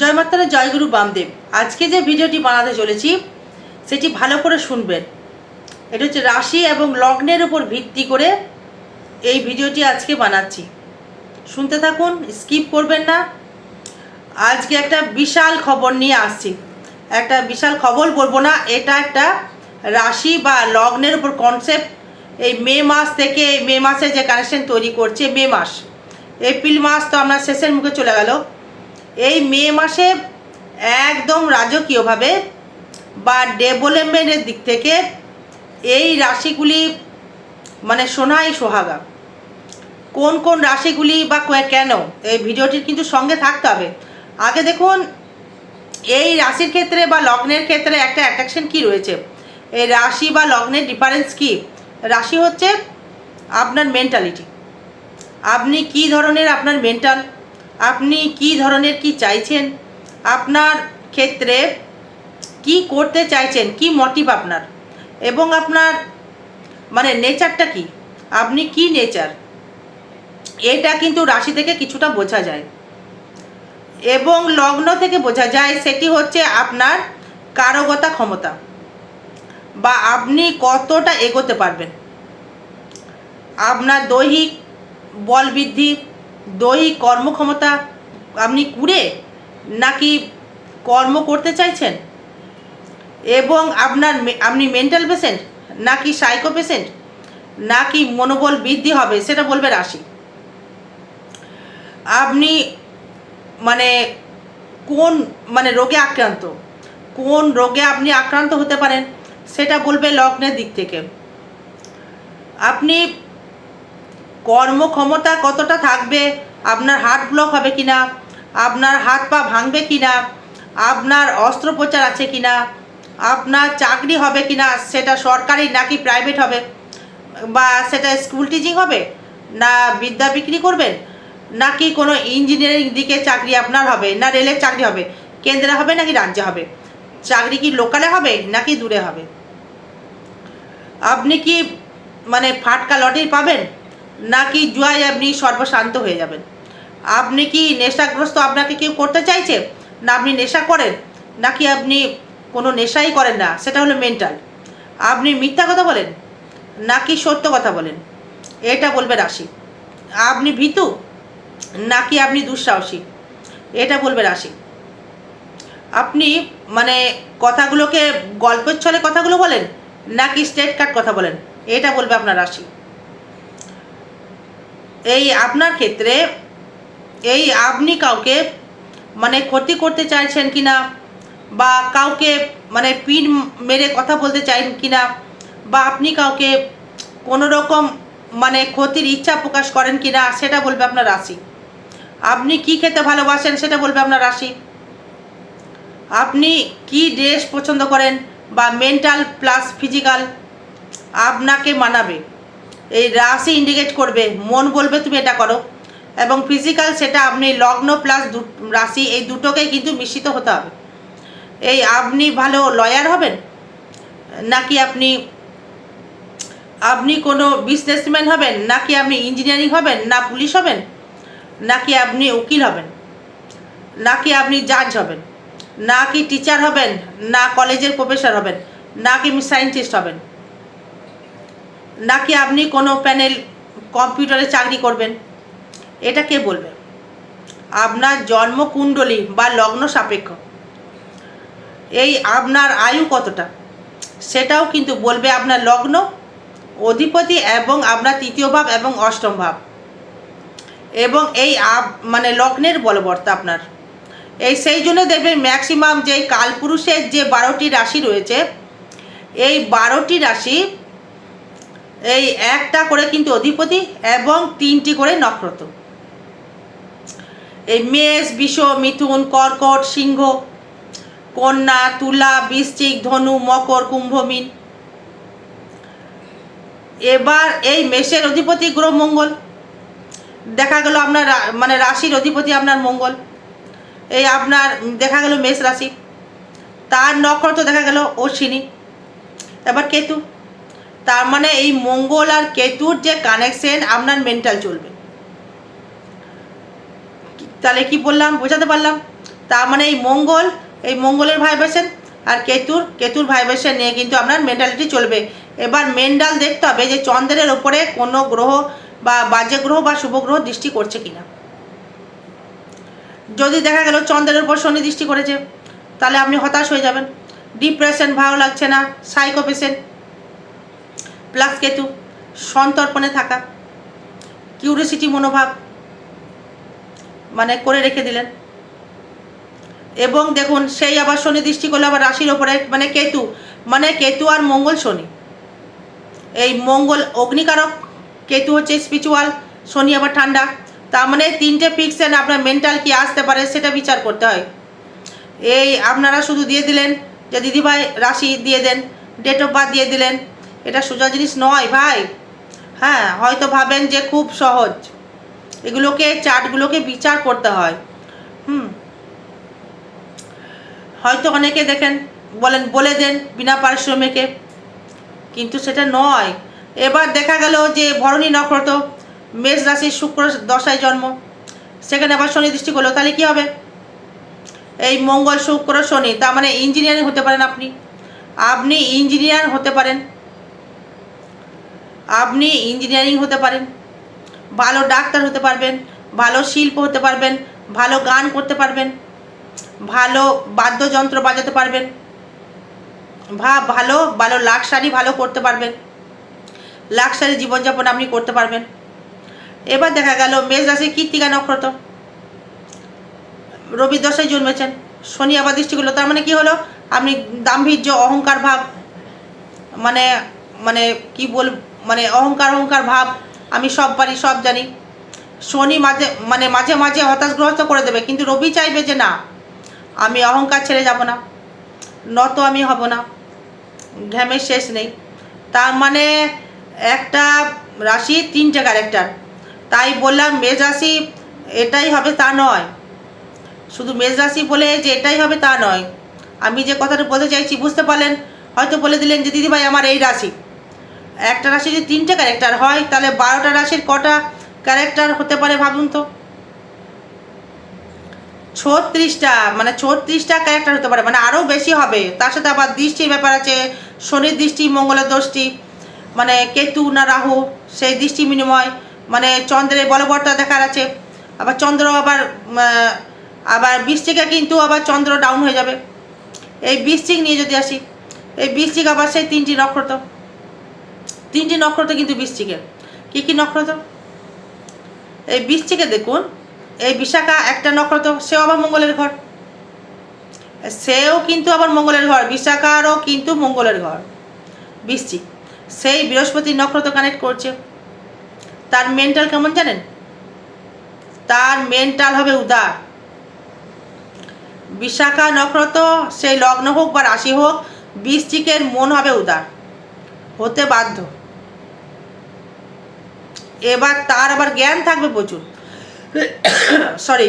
জয় মাতারা জয়গুরু বামদেব। আজকে যে ভিডিওটি বানাতে চলেছি, সেটি ভালো করে শুনবেন। এটা হচ্ছে রাশি এবং লগ্নের উপর ভিত্তি করে এই ভিডিওটি আজকে বানাচ্ছি। শুনতে থাকুন, স্কিপ করবেন না। আজকে একটা বিশাল খবর নিয়ে আসছি। একটা বিশাল খবর বলব না, এটা একটা রাশি বা লগ্নের উপর কনসেপ্ট এই মে মাস থেকে, মে মাসে যে কানেকশন তৈরি করছে, মে মাস। এপ্রিল মাস তো আমরা শেষের মুখে চলে গেল। এই মে মাসে একদম রাজকীয়ভাবে বা ডেভেলপমেন্টের দিক থেকে এই রাশিগুলি মানে সোনাই সোহাগা। কোন কোন রাশিগুলি বা কেন? এই ভিডিওটির কিন্তু সঙ্গে থাকতে হবে। আগে দেখুন, এই রাশির ক্ষেত্রে বা লগ্নের ক্ষেত্রে একটা অ্যাট্রাকশন কি রয়েছে? এই রাশি বা লগ্নের ডিফারেন্স কি? রাশি হচ্ছে আপনার মেন্টালিটি আপনি কি ধরনের আপনার মেন্টাল আপনি কি ধরনের কি চাইছেন? আপনার ক্ষেত্রে কি করতে চাইছেন? কি মোটিভ আপনার? এবং আপনার মানে নেচারটা কি? আপনি কি নেচার এটা কিন্তু রাশি থেকে কিছুটা বোঝা যায়। এবং লগ্ন থেকে বোঝা যায় সেটি হচ্ছে আপনার কারগতা ক্ষমতা। বা আপনি কতটা এগোতে পারবেন। আপনার দৈহিক বল বৃদ্ধি দৈহিক কর্মক্ষমতা আপনি কুড়ে নাকি কর্ম করতে চাইছেন? এবং আপনার আপনি মেন্টাল পেশেন্ট নাকি সাইকো পেশেন্ট নাকি মনোবল বৃদ্ধি হবে? সেটা বলবে রাশি। আপনি মানে কোন মানে রোগে আক্রান্ত, কোন রোগে আপনি আক্রান্ত হতে পারেন, সেটা বলবে লগ্নের দিক থেকে। আপনি কর্মক্ষমতা কতটা থাকবে? আপনার হার্ট ব্লক হবে কি না আপনার হাত পা ভাঙবে কি না আপনার অস্ত্রোপচার আছে কি না আপনার চাকরি হবে কিনা? সেটা সরকারি নাকি প্রাইভেট হবে? বা সেটা স্কুল টিচিং হবে? না বিদ্যা বিক্রি করবেন? নাকি কোনো ইঞ্জিনিয়ারিং দিকে চাকরি আপনার হবে? না রেলের চাকরি হবে? কেন্দ্রে হবে নাকি রাজ্যে হবে? চাকরি কি লোকালে হবে নাকি দূরে হবে? আপনি কি মানে ফাটকা লটারি পাবেন? নাকি জুয়ায় আপনি সর্বশান্ত হয়ে যাবেন? আপনি কি নেশাগ্রস্ত আপনাকে কেউ করতে চাইছে? না আপনি নেশা করেন? নাকি আপনি কোনো নেশাই করেন না? সেটা হলো মেন্টাল আপনি মিথ্যা কথা বলেন? নাকি সত্য কথা বলেন? এটা বলবে রাশি। আপনি ভীতু? নাকি আপনি দুঃসাহসী? এটা বলবে রাশি। আপনি মানে কথাগুলোকে গল্পের ছলে কথাগুলো বলেন? নাকি স্ট্রেট কাট কথা বলেন? এটা বলবে আপনার রাশি। এই আপনার ক্ষেত্রে এই আপনি কাউকে মানে ক্ষতি করতে চাইছেন কিনা? বা কাউকে মানে পিন মেরে কথা বলতে চাইন কিনা? বা আপনি কাউকে কোনো রকম মানে ক্ষতির ইচ্ছা প্রকাশ করেন কিনা? সেটা বলবে আপনার রাশি। আপনি কি খেতে ভালোবাসেন সেটা বলবে আপনার রাশি। আপনি কি ড্রেস পছন্দ করেন বা মেন্টাল প্লাস ফিজিক্যাল আপনাকে মানাবে। এই রাশি ইন্ডিকেট করবে, মন বলবে তুমি এটা করো। এবং ফিজিক্যাল সেটা আপনি লগ্ন প্লাস রাশি, এই দুটোকেই কিন্তু মিশ্রিত হতে হবে। এই আপনি ভালো লয়ার হবেন? নাকি আপনি আপনি কোনো বিজনেসম্যান হবেন? নাকি আপনি ইঞ্জিনিয়ারিং হবেন? না পুলিশ হবেন? নাকি আপনি উকিল হবেন? নাকি আপনি জাজ হবেন? নাকি টিচার হবেন? না কলেজের প্রফেসর হবেন? নাকি সায়েন্টিস্ট হবেন? নাকি আপনি কোনো প্যানেল কম্পিউটারে চাকরি করবেন? এটা কে বলবে? আপনার জন্মকুণ্ডলী বা লগ্ন সাপেক্ষ। এই আপনার আয়ু কতটা? সেটাও কিন্তু বলবে আপনার লগ্ন, অধিপতি এবং আপনার তৃতীয় ভাব এবং অষ্টম ভাব। এবং এই মানে লগ্নের বলবর্তা আপনার। এই সেই জন্য দেখবেন ম্যাক্সিমাম যে কালপুরুষের যে বারোটি রাশি রয়েছে, এই বারোটি রাশি এই একটা করে কিন্তু অধিপতি এবং তিনটি করে নক্ষত্র। এই মেষ, বিষ, মিথুন, কর্কট, সিংহ, কন্যা, তুলা, বৃশ্চিক, ধনু, মকর কুম্ভমিন এবার এই মেষের অধিপতি গ্রহ মঙ্গল। দেখা গেল আপনার মানে রাশির অধিপতি আপনার মঙ্গল। এই আপনার দেখা গেল মেষ রাশি। তার নক্ষত্র দেখা গেল অশ্বিনী। এবার কেতু। তার মানে এই মঙ্গল আর কেতুর যে কানেকশন আপনার মেন্টাল চলবে। তাহলে কি বললাম? বোঝাতে পারলাম? তার মানে এই মঙ্গল, এই মঙ্গলের ভাইব্রেশন আর কেতুর কেতুর ভাইব্রেশন নিয়ে কিন্তু আপনার মেন্টালিটি চলবে। এবার মেন্টাল দেখতে হবে যে চন্দ্রের ওপরে কোনো গ্রহ বা বাজে গ্রহ বা শুভ গ্রহ দৃষ্টি করছে কিনা। যদি দেখা গেল চন্দ্রের উপর শনি দৃষ্টি করেছে, তাহলে আপনি হতাশ হয়ে যাবেন। ডিপ্রেশন ভালো লাগছে না সাইকো পেশেন্ট প্লাস কেতু, সন্তর্পণে থাকা কিউরিসিটি মনোভাব মানে করে রেখে দিলেন। এবং দেখুন, সেই আবার শনি দৃষ্টি করল, আবার রাশির ওপরে মানে কেতু মানে কেতু আর মঙ্গল শনি। এই মঙ্গল অগ্নিকারক, কেতু হচ্ছে স্পিরিচুয়াল শনি আবার ঠান্ডা। তার মানে তিনটে পিক্সেল আপনার মেন্টাল কি আসতে পারে সেটা বিচার করতে হয়। এই আপনারা শুধু দিয়ে দিলেন যে দিদিভাই রাশি দিয়ে দেন ডেট অফ বার্থ দিয়ে দিলেন এটা সোজা জিনিস নয় ভাই। হ্যাঁ হয়তো ভাবেন যে খুব সহজ। এগুলোকে, চার্টগুলোকে বিচার করতে হয়। হুম। হয়তো অনেকে দেখেন, বলেন, বলে দেন বিনা পারিশ্রমিকে। কিন্তু সেটা নয়। এবার দেখা গেল যে ভরণী নক্ষত্র, মেষ রাশির শুক্র দশায় জন্ম। সেখানে আবার শনি দৃষ্টি করল, তাহলে কী হবে? এই মঙ্গল, শুক্র, শনি, তার মানে ইঞ্জিনিয়ারিং হতে পারেন আপনি। আপনি ইঞ্জিনিয়ার হতে পারেন। আপনি ইঞ্জিনিয়ারিং হতে পারেন, ভালো ডাক্তার হতে পারবেন, ভালো শিল্প হতে পারবেন, ভালো গান করতে পারবেন, ভালো বাদ্যযন্ত্র বাজাতে পারবেন, ভা, ভালো ভালো লাক্সারি ভালো করতে পারবেন, লাক্সারি জীবনযাপন আপনি করতে পারবেন। এবার দেখা গেল, মেষ রাশি কৃত্তিকা নক্ষত্র। রবি দশায় জন্মেছেন, শনি আবার দৃষ্টি করল তার মানে কি হলো? আপনি দাম্ভীর্য, অহংকার ভাব মানে মানে কি বল মানে অহংকার অহংকার ভাব, আমি সব পারি, সব জানি। শনি মাঝে মানে মাঝে মাঝে হতাশগ্রস্ত করে দেবে, কিন্তু রবি চাইবে যে না, আমি অহংকার ছেড়ে যাব না, নত আমি হব না, ঘ্যামের শেষ নেই। তার মানে একটা রাশি তিনটে ক্যারেক্টার তাই বললাম মেষ রাশি এটাই হবে তা নয়। শুধু মেষ রাশি বলে যে এটাই হবে তা নয়। আমি যে কথাটা বলতে চাইছি, বুঝতে পারলেন? হয়তো বলে দিলেন যে, দিদিভাই, আমার এই রাশি। একটা রাশি যদি তিনটে ক্যারেক্টার হয়, তাহলে বারোটা রাশির কটা ক্যারেক্টার হতে পারে ভাবুন তো? ছত্রিশটা মানে ছত্রিশটা ক্যারেক্টার হতে পারে মানে আরও বেশি হবে। তার সাথে আবার দৃষ্টির ব্যাপার আছে, শনির দৃষ্টি, মঙ্গলের দৃষ্টি মানে কেতু না রাহু, সেই দৃষ্টি বিনিময় মানে চন্দ্রের বলবর্তা দেখার আছে। আবার চন্দ্র আবার আবার বৃষ্টিকে কিন্তু আবার চন্দ্র ডাউন হয়ে যাবে। এই বৃষ্টিক নিয়ে যদি আসি, এই বৃষ্টিক আবার সেই তিনটি নক্ষত্র। তিনটি নক্ষত্র কিন্তু বৃষ্টিকের কী কী নক্ষত্র? এই বৃষ্টিকে দেখুন, এই বিশাখা একটা নক্ষত্র, সেও আবার মঙ্গলের ঘর। সেও কিন্তু আবার মঙ্গলের ঘর, বিশাখারও কিন্তু মঙ্গলের ঘর, বৃশ্চিক। সেই বৃহস্পতি নক্ষত্র কানেক্ট করছে। তার মেন্টাল কেমন জানেন? তার মেন্টাল হবে উদার। বিশাখা নক্ষত্র সেই লগ্ন হোক বা রাশি হোক, বৃশ্চিকের মন হবে উদার, হতে বাধ্য। এবার তার আবার জ্ঞান থাকবে প্রচুর। সরি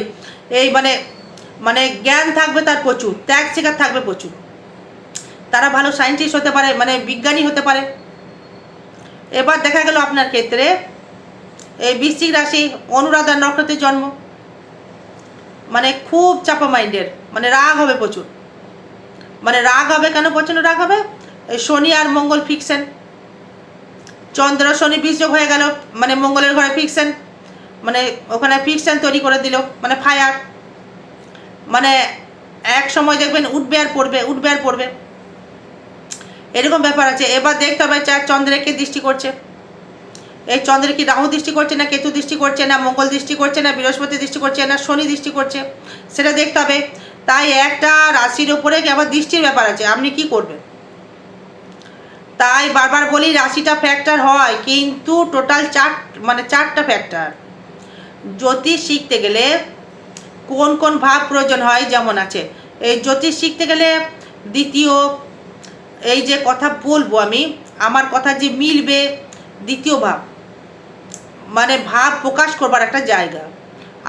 এই মানে মানে জ্ঞান থাকবে তার প্রচুর, ত্যাগ শিকার থাকবে প্রচুর। তারা ভালো সায়েন্টিস্ট হতে পারে মানে বিজ্ঞানী হতে পারে। এবার দেখা গেল আপনার ক্ষেত্রে, এই বৃশ্চিক রাশি অনুরাধার নক্ষত্রের জন্ম। মানে খুব চাপা মাইন্ডের মানে রাগ হবে প্রচুর। মানে রাগ হবে কেন? প্রচণ্ড রাগ হবে। শনি আর মঙ্গল ফিকশন চন্দ্র শনি বীজযোগ হয়ে গেল মানে মঙ্গলের ঘরে ফিকশন মানে ওখানে ফিকশন তৈরি করে দিল মানে ফায়ার মানে এক সময় দেখবেন উঠবে আর পড়বে, উঠবে আর পড়বে। এরকম ব্যাপার আছে। এবার দেখতে হবে চার চন্দ্রকে দৃষ্টি করছে। এই চন্দ্রে কি রাহু দৃষ্টি করছে না কেতু দৃষ্টি করছে না মঙ্গল দৃষ্টি করছে না বৃহস্পতি দৃষ্টি করছে না শনি দৃষ্টি করছে? সেটা দেখতে হবে। তাই একটা রাশির ওপরে কি আবার দৃষ্টির ব্যাপার আছে? আপনি কি করবেন? তাই বারবার বলি রাশিটা ফ্যাক্টর হয়, কিন্তু টোটাল চার মানে চারটা ফ্যাক্টর জ্যোতিষ শিখতে গেলে কোন কোন ভাব প্রয়োজন হয় যেমন আছে। এই জ্যোতিষ শিখতে গেলে দ্বিতীয়, এই যে কথা বলব আমি, আমার কথা যে মিলবে, দ্বিতীয় ভাব। মানে ভাব প্রকাশ করবার একটা জায়গা।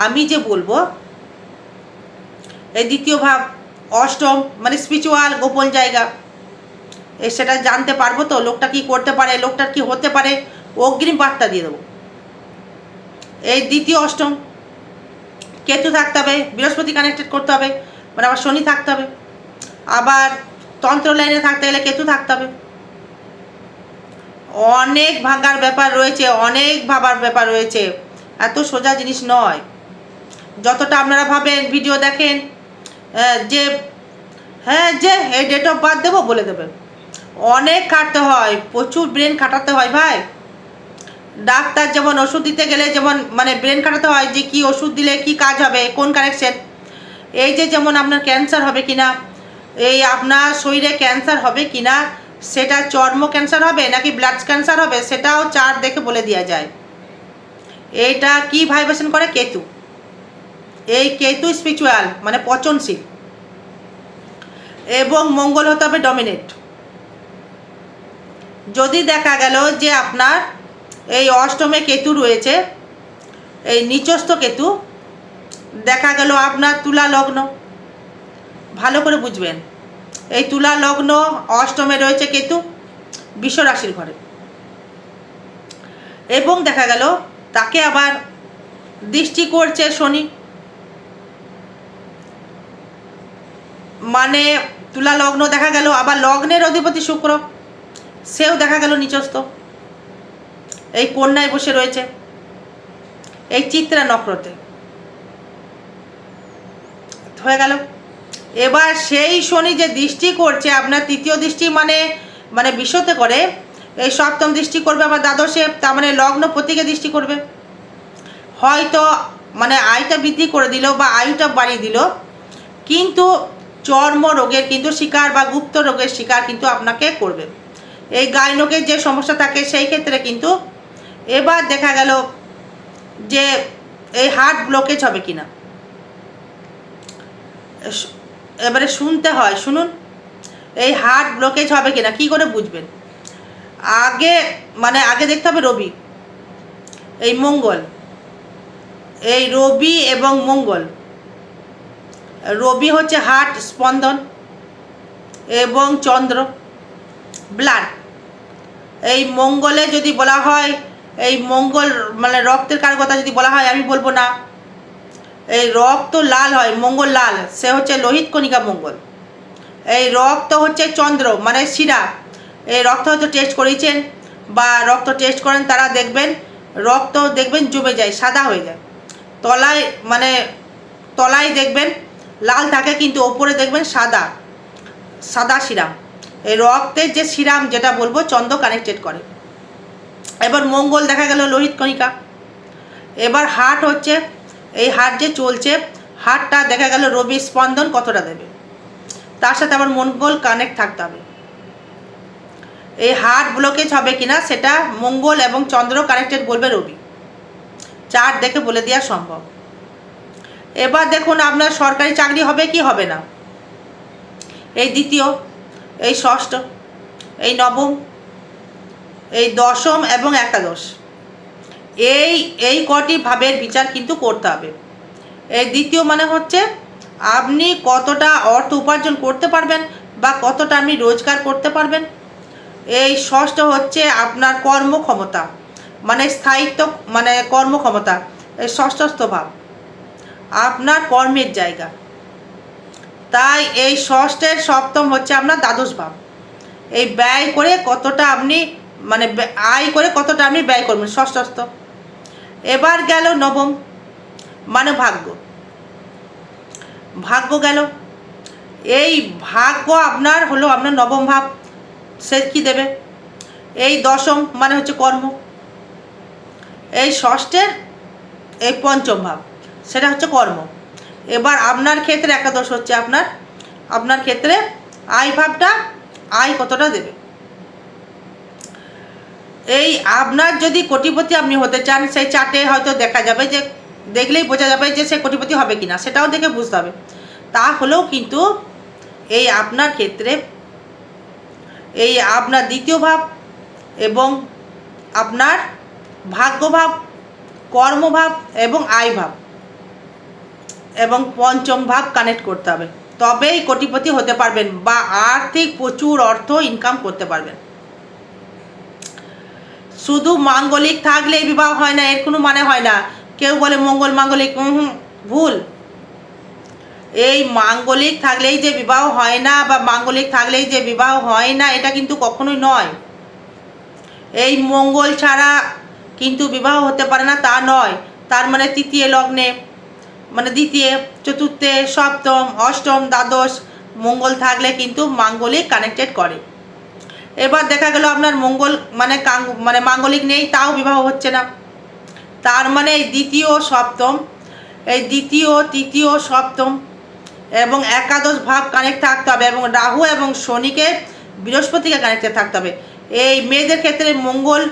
আমি যে বলব, এই দ্বিতীয় ভাব অষ্টম মানে স্পিরিচুয়াল গোপন জায়গা। সেটা জানতে পারব তো, লোকটা কি করতে পারে, লোকটার কি হতে পারে, অগ্রিম বার্তা দিয়ে দেবো। এই দ্বিতীয় অষ্টম, কেতু থাকতে হবে, বৃহস্পতি কানেক্টেড করতে হবে মানে আবার শনি থাকতে হবে। আবার তন্ত্র লাইনে থাকতে গেলে কেতু থাকতে হবে। অনেক ভাঙার ব্যাপার রয়েছে, অনেক ভাবার ব্যাপার রয়েছে, এত সোজা জিনিস নয়। যতটা আপনারা ভাবেন ভিডিও দেখেন যে হ্যাঁ যে, এই ডেট অফ বার্থ দেবো বলে দেবে অনেক খাটতে হয়, প্রচুর ব্রেন খাটাতে হয় ভাই। ডাক্তার যেমন ওষুধ দিতে গেলে যেমন মানে ব্রেন খাটাতে হয় যে কি ওষুধ দিলে কি কাজ হবে, কোন কানেকশন এই যে যেমন আপনার ক্যান্সার হবে কিনা, এই আপনার শরীরে ক্যান্সার হবে কিনা, সেটা চর্ম ক্যান্সার হবে নাকি ব্লাড ক্যান্সার হবে, সেটাও চার দেখে বলে দেওয়া যায়। এইটা কি ভাইব্রেশন করে? কেতু। এই কেতু স্পিরিচুয়াল মানে পচনশীল। এবং মঙ্গল হতে হবে ডমিনেট যদি দেখা গেল যে আপনার এই অষ্টমে কেতু রয়েছে, এই নিচস্থ কেতু, দেখা গেল আপনার তুলা লগ্ন, ভালো করে বুঝবেন। এই তুলা লগ্ন অষ্টমে রয়েছে কেতু, বিশ্ব রাশির ঘরে। এবং দেখা গেল তাকে আবার দৃষ্টি করছে শনি। মানে তুলা লগ্ন দেখা গেল, আবার লগ্নের অধিপতি শুক্র। সেও দেখা গেল নিচস্থ। এই কন্যায় বসে রয়েছে। এই চিত্রা নক্ষত্রে হয়ে গেল। এবার সেই শনি যে দৃষ্টি করছে, আপনার তৃতীয় দৃষ্টি মানে মানে বিশ্বতে করে, এই সপ্তম দৃষ্টি করবে আবার দ্বাদশে, তার মানে লগ্ন প্রতীকে দৃষ্টি করবে। হয়তো মানে আয়টা বৃদ্ধি করে দিল বা আয়ুটা বাড়িয়ে দিল, কিন্তু চর্ম রোগের কিন্তু শিকার বা গুপ্ত রোগের শিকার কিন্তু আপনাকে করবে। এই গাইনকের যে সমস্যা থাকে, সেই ক্ষেত্রে কিন্তু এবার দেখা গেল যে এই হার্ট ব্লকেজ হবে কিনা। এবারে শুনতে হয়, শুনুন। এই হার্ট ব্লকেজ হবে কিনা, কি করে বুঝবেন? আগে মানে আগে দেখতে হবে রবি, এই মঙ্গল, এই রবি এবং মঙ্গল। রবি হচ্ছে হার্ট স্পন্দন এবং চন্দ্র, ব্লাড। এই মঙ্গলে যদি বলা হয়, এই মঙ্গল মানে রক্তের কার কথা যদি বলা হয়, আমি বলব না। এই রক্ত লাল হয়, মঙ্গল লাল, সে হচ্ছে লোহিত কণিকা মঙ্গল। এই রক্ত হচ্ছে চন্দ্র মানে শিরা। এই রক্ত হয়তো টেস্ট করেছেন বা রক্ত টেস্ট করেন, তারা দেখবেন রক্ত দেখবেন জমে যায়, সাদা হয়ে যায়। তলায় মানে তলায় দেখবেন লাল থাকে, কিন্তু ওপরে দেখবেন সাদা সাদা এই রক্তের যে সিরাম যেটা বলব, চন্দ্র কানেক্টেড করে। এবার মঙ্গল দেখা গেল লোহিত কণিকা। এবার হার্ট হচ্ছে, এই হার্ট যে চলছে হার্টটা দেখা গেল রবি স্পন্দন কতটা দেবে? তার সাথে আবার মঙ্গল কানেক্ট থাকতে হবে। এই হার্ট ব্লকেজ হবে কিনা, সেটা মঙ্গল এবং চন্দ্র কানেক্টেড বলবে রবি। চার দেখে বলে দেওয়া সম্ভব। এবার দেখুন আপনার সরকারি চাকরি হবে কি হবে না। এই দ্বিতীয় এই ষষ্ঠ, এই নবম, এই দশম এবং একাদশ। এই এই কটি ভাবের বিচার কিন্তু করতে হবে। এই দ্বিতীয় মানে হচ্ছে, আপনি কতটা অর্থ উপার্জন করতে পারবেন বা কতটা আপনি রোজগার করতে পারবেন। এই ষষ্ঠ হচ্ছে আপনার কর্মক্ষমতা মানে স্থায়িত্ব মানে কর্মক্ষমতা, এই ষষ্ঠস্থ ভাব। আপনার কর্মের জায়গা। তাই এই ষষ্ঠের সপ্তম হচ্ছে আপনার দ্বাদশ ভাব। এই ব্যয় করে কতটা আপনি মানে আয় করে কতটা আপনি ব্যয় করবেন? ষষ্ঠস্থ এবার গেল নবম মানে ভাগ্য। ভাগ্য গেল। এই ভাগ্য আপনার হলো আপনার নবম ভাব। সে কি দেবে? এই দশম মানে হচ্ছে কর্ম। এই ষষ্ঠের এই পঞ্চম ভাব, সেটা হচ্ছে কর্ম। এবার আপনার ক্ষেত্রে একাদশ হচ্ছে আপনার আপনার ক্ষেত্রে আয় ভাবটা আয় কতটা দেবে? এই আপনার যদি কোটিপতি আপনি হতে চান, সেই চার্টে হয়তো দেখা যাবে যে, দেখলেই বোঝা যাবে যে সে কোটিপতি হবে কিনা, সেটাও দেখে বুঝতে হবে। তা হলেও কিন্তু এই আপনার ক্ষেত্রে এই আপনার দ্বিতীয় ভাব এবং আপনার ভাগ্যভাব কর্মভাব এবং আয় ভাব এবং পঞ্চম ভাব কানেক্ট করতে হবে। তবেই কোটিপতি হতে পারবেন বা আর্থিক প্রচুর অর্থ ইনকাম করতে পারবেন। শুধু মাঙ্গলিক থাকলেই বিবাহ হয় না, এর কোনো মানে হয় না। কেউ বলে মঙ্গল মাঙ্গলিক ভুল। এই মাঙ্গলিক থাকলেই যে বিবাহ হয় না বা মাঙ্গলিক থাকলেই যে বিবাহ হয় না, এটা কিন্তু কখনোই নয়। এই মঙ্গল ছাড়া কিন্তু বিবাহ হতে পারে না, তা নয়। তার মানে তৃতীয় লগ্নে মানে দ্বিতীয়, চতুর্থে, সপ্তম, অষ্টম, দ্বাদশ, মঙ্গল থাকলে কিন্তু মাঙ্গলিক কানেক্টেড করে। এবার দেখা গেল আপনার মঙ্গল মানে মানে মাঙ্গলিক নেই, তাও বিবাহ হচ্ছে না। তার মানে এই দ্বিতীয়, সপ্তম, এই দ্বিতীয়, তৃতীয়, সপ্তম এবং একাদশ ভাব কানেক্ট থাকতে হবে এবং রাহু এবং শনিকে বৃহস্পতিকে কানেক্টেড থাকতে হবে। এই মেয়েদের ক্ষেত্রে মঙ্গল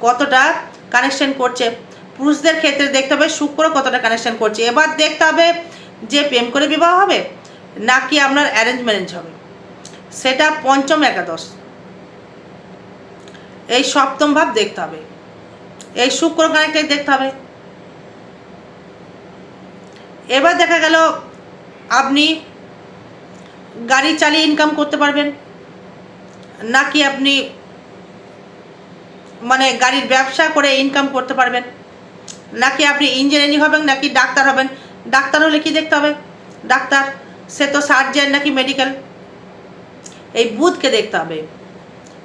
কতটা কানেকশন করছে? পুরুষদের ক্ষেত্রে দেখতে হবে শুক্র কতটা কানেকশন করছে। এবার দেখতে হবে যে প্রেম করে বিবাহ হবে নাকি আপনার অ্যারেঞ্জ ম্যারেঞ্জ হবে। সেটা পঞ্চম একাদশ। এই সপ্তম ভাব দেখতে হবে। এই শুক্র কানেক্টেড দেখতে হবে। এবার দেখা গেল আপনি গাড়ি চালিয়ে ইনকাম করতে পারবেন। নাকি আপনি মানে গাড়ির ব্যবসা করে ইনকাম করতে পারবেন। নাকি আপনি ইঞ্জিনিয়ারিং হবেন, নাকি ডাক্তার হবেন? ডাক্তার হলে কি দেখতে হবে? ডাক্তার, সে তো সার্জেন নাকি মেডিকেল এই বুধকে দেখতে হবে।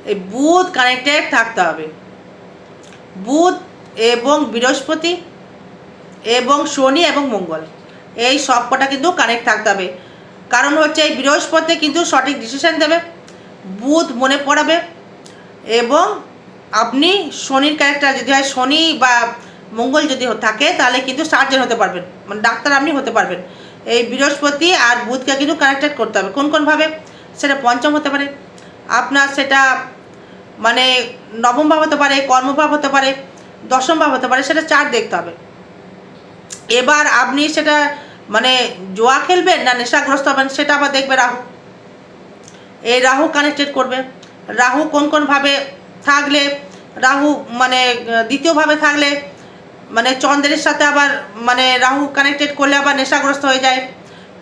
এই বুধ কানেক্টেড থাকতে হবে। বুধ এবং বৃহস্পতি এবং শনি এবং মঙ্গল, এই সব কটা কিন্তু কানেক্ট থাকতে হবে। কারণ হচ্ছে এই বৃহস্পতি কিন্তু সঠিক ডিসিশন দেবে, বুধ মনে পড়াবে এবং আপনি শনির ক্যারেক্টার যদি হয়, শনি বা মঙ্গল যদি থাকে, তাহলে কিন্তু সার্জন হতে পারবেন। মানে ডাক্তার আপনি হতে পারবেন। এই বৃহস্পতি আর বুধকে কিন্তু কানেক্টেড করতে হবে। কোন কোনভাবে সেটা পঞ্চম হতে পারে। আপনার সেটা মানে নবম ভাব হতে পারে কর্মভাব হতে পারে, দশম ভাব হতে পারে, সেটা চার দেখতে হবে। এবার আপনি সেটা মানে জোয়া খেলবেন না নেশাগ্রস্ত হবেন, সেটা আবার দেখবে রাহু। এই রাহু কানেক্টেড করবে। রাহু কোন কোনভাবে থাকলে? রাহু মানে দ্বিতীয়ভাবে থাকলে মানে চন্দ্রের সাথে আবার মানে রাহু কানেক্টেড করলে আবার নেশাগ্রস্ত হয়ে যায়।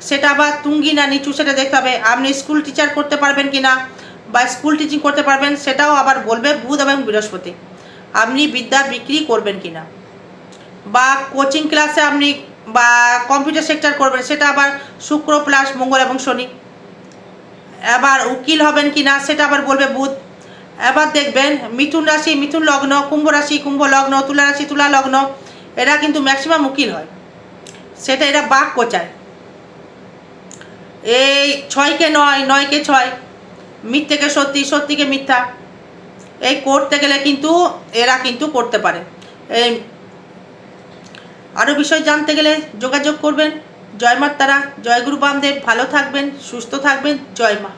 সেটা আবার তুঙ্গি না নিচু, সেটা দেখতে হবে। আপনি স্কুল টিচার করতে পারবেন কি না, বা স্কুল টিচিং করতে পারবেন, সেটাও আবার বলবে বুধ এবং বৃহস্পতি। আপনি বিদ্যা বিক্রি করবেন কি না? বা কোচিং ক্লাসে আপনি, বা কম্পিউটার সেক্টর করবেন, সেটা আবার শুক্র প্লাস মঙ্গল এবং শনি। এবার উকিল হবেন কি না, সেটা আবার বলবে বুধ। এবার দেখবেন মিথুন রাশি, মিথুন লগ্ন, কুম্ভ রাশি, কুম্ভ লগ্ন, তুলা রাশি, তুলা লগ্ন। এরা কিন্তু ম্যাক্সিমাম উকিল হয়। সেটা এরা বাক কোচায়। এই ছয়কে নয়, নয়কে ছয়। মিথ্যেকে সত্যি, সত্যিকে মিথ্যা। এই করতে গেলে কিন্তু এরা কিন্তু করতে পারে। এই আরও বিষয় জানতে গেলে যোগাযোগ করবেন। জয় মাতারা, জয় গুরু বামদেব, ভালো থাকবেন, সুস্থ থাকবেন। জয় মা।